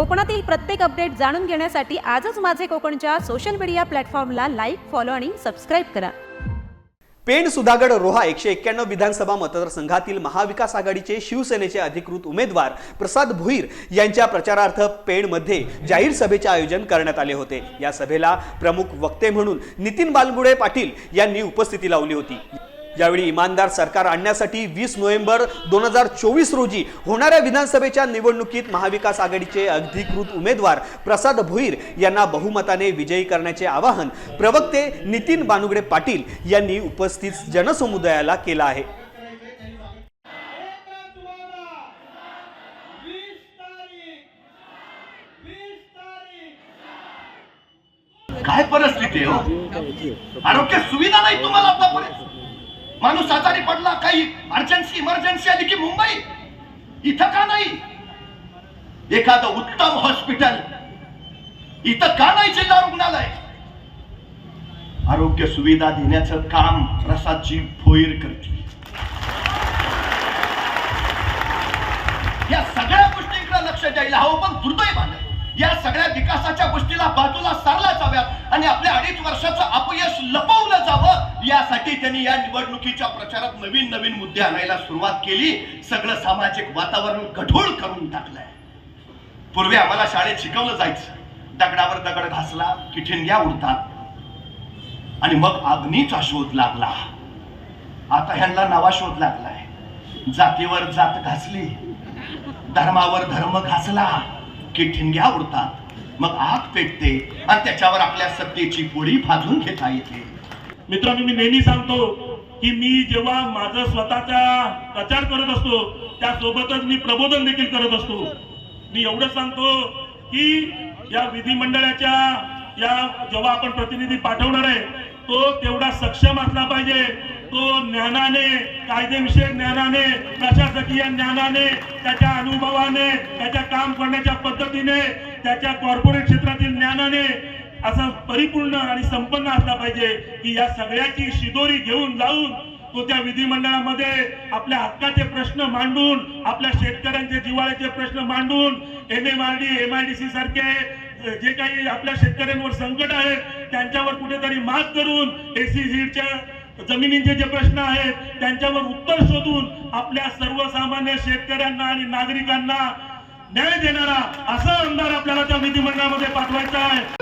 कोकणातील प्रत्येक अपडेट जाणून घेण्यासाठी आजच माझे कोकणच्या सोशल मीडिया प्लॅटफॉर्मला लाईक फॉलो आणि सबस्क्राईब करा. पेण सुधागड रोहा एकशे एक्क्याण्णव विधानसभा मतदारसंघातील महाविकास आघाडीचे शिवसेनेचे अधिकृत उमेदवार प्रसाद भुईर यांच्या प्रचारार्थ पेणमध्ये जाहीर सभेचे आयोजन करण्यात आले होते. या सभेला प्रमुख वक्ते म्हणून नितीन बालगुडे पाटील यांनी उपस्थिती लावली होती. यावेळी इमानदार सरकार आणण्यासाठी वीस नोव्हेंबर दोन हजार चोवीस रोजी होणाऱ्या विधानसभेच्या निवडणुकीत महाविकास आघाडीचे अधिकृत उमेदवार प्रसाद भुईर यांना बहुमताने विजयी करण्याचे आवाहन प्रवक्ते नितीन बानुगडे पाटील यांनी उपस्थित जनसमुदायाला केलं आहे. काय परिस्थिती हो? आरोग्य सुविधा नाही तुम्हाला आतापर्यंत? माणूस आजारी पडला काही अर्जन्सी इमर्जन्सी आली की मुंबई? इथं का नाही? एखादं उत्तम हॉस्पिटल इथं का नाही जिल्हा रुग्णालय? आरोग्य सुविधा देण्याचं काम प्रसादजी भोईर करते या सगळ्या गोष्टींकडे लक्ष द्यायला हवं पण दुर्दैवानं. या सगळ्या विकासाच्या गोष्टीला बाजूला सारला जाव्यात आणि आपल्या अडीच वर्षाचं अपयश लपवलं जावं यासाठी त्यांनी या निवडणुकीच्या प्रचारात नवीन नवीन मुद्दे आणायला सुरुवात केली. सगळं सामाजिक वातावरण कठोर करून टाकलंय. पूर्वी आम्हाला शाळेत शिकवलं जायचं. दगडावर दगड घासला की ठिणग्या उडतात. आणि मग अग्नीचा शोध लागला. आता ह्यांना नवा शोध लागलाय. जातीवर जात घासली धर्मावर धर्म घासला. की ठिणग्या उडतात. मग आग पेटते आणि त्याच्यावर आपल्या सत्तेची पोळी भाजून घेता येते. मित्रांनो मी नेहमी सांगतो की मी जेव्हा माझं स्वतःचा प्रचार करत असतो त्यासोबतच मी प्रबोधन देखील करत असतो. मी एवढं सांगतो की या विधिमंडळाच्या या जेव्हा आपण प्रतिनिधी पाठवणार आहे तो तेवढा सक्षम असला पाहिजे. तो ज्ञानाने कायदेविषयक ज्ञानाने प्रशासकीय ज्ञानाने त्याच्या अनुभवाने त्याच्या काम करण्याच्या पद्धतीने त्याच्या कॉर्पोरेट क्षेत्रातील ज्ञानाने असा परिपूर्ण आणि संपन्न असला पाहिजे की या सगळ्याची शिदोरी घेऊन जाऊन तो त्या विधिमंडळामध्ये आपल्या हक्काचे प्रश्न मांडून आपल्या शेतकऱ्यांचे जिवाळ्याचे प्रश्न मांडून M M R D M I D C सारखे जे काही आपल्या शेतकऱ्यांवर संकट आहेत त्यांच्यावर कुठेतरी मात करून एसीझीडच्या जमिनींचे जे प्रश्न आहेत त्यांच्यावर उत्तर शोधून आपल्या सर्वसामान्य शेतकऱ्यांना आणि नागरिकांना न्याय देणारा असा आमदार आपल्याला त्या विधिमंडळामध्ये पाठवायचा आहे.